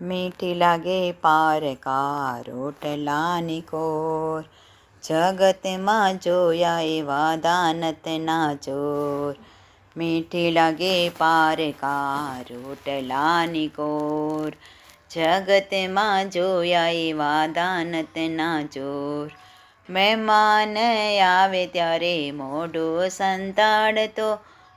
મીઠી લાગે પારકા રોટલાની કોર જગતમાં જોયા એવા દાનતના ચોર મીઠી લાગે પારકા રોટલાની કોર જગતમાં જોયા એવા દાનતના ચોર મહેમાન આવે ત્યારે મોઢું સંતાડતો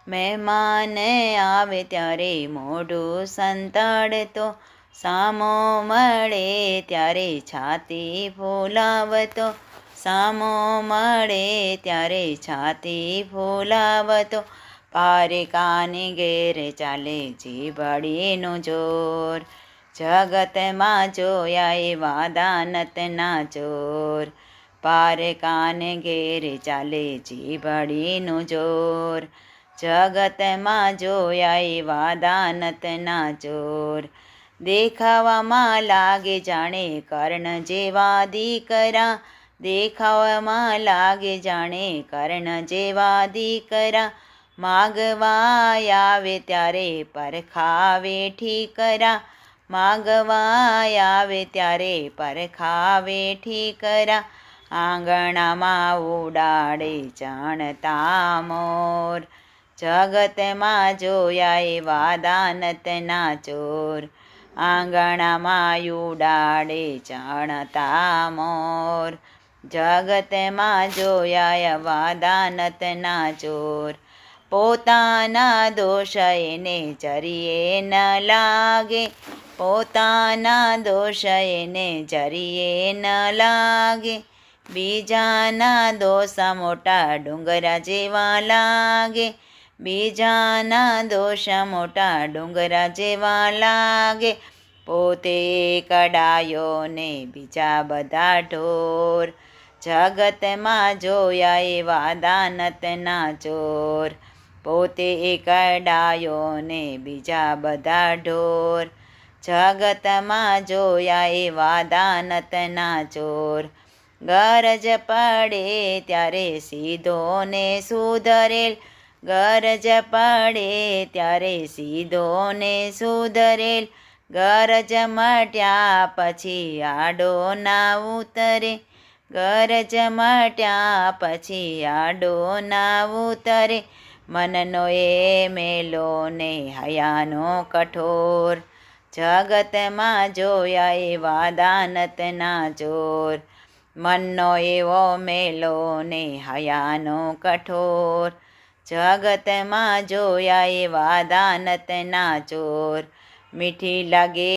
મહેમાન આવે ત્યારે મોઢું સંતાડતો સામો મળે ત્યારે છાતી ફોલાવતો. સામો મળે ત્યારે છાતી ફોલાવતો. પારિકાની ઘેર ચાલે જીભડીનું જોર. જગતમાં જોયા એવા દાનતના ચોર. પારકાને ઘેર ચાલે જીભડીનું જોર. જગતમાં જોયા એવા દાનતના ચોર. દેખાવામાં લાગે જાણે કર્ણ જેવા દીકરા. દેખાવામાં લાગે જાણે કર્ણ જેવા દીકરા. માગવા આવે ત્યારે પરખાવે ઠીકરા. માગવા આવે ત્યારે પરખાવે ઠીકરા. આંગણામાં ઉડાડે જાણતા મોર. જગતમાં જોયા એવા દાનતના ચોર. આંગણામાં ઉડાડે જાણતા મોર જગતમાં જોયા વાદાનતના ચોર. પોતાના દોષ એને જરીએ ન લાગે. પોતાના દોષ એને જરીએ ન લાગે. બીજાના દોષ મોટા ડુંગરા જેવા લાગે. બીજાના દોષ મોટા ડુંગરા જેવા લાગે. પોતે કડાયો ને બીજા બધા ઢોર. જગતમાં જોયા એવા દાનતના ચોર. પોતે કડાયો ને બીજા બધા ઢોર. જગતમાં જોયા એવા દાનતના ચોર. ગરજ પડે ત્યારે સીધો ને સુધરેલ. ગરજ પડે ત્યારે સીધો ને સુધરેલ. ગરજ મટ્યા પછી આડો ના ઉતરે. ગરજ મટ્યા પછી આડો ના ઉતરે. મનનો એ મેલો ને હયાનો કઠોર. જગતમાં જોયા એવા દાનતના ચોર. મનનો એવો મેલો ને હયાનો કઠોર. જગતમાં જોયા એવા દાનતના ચોર. મીઠી લાગે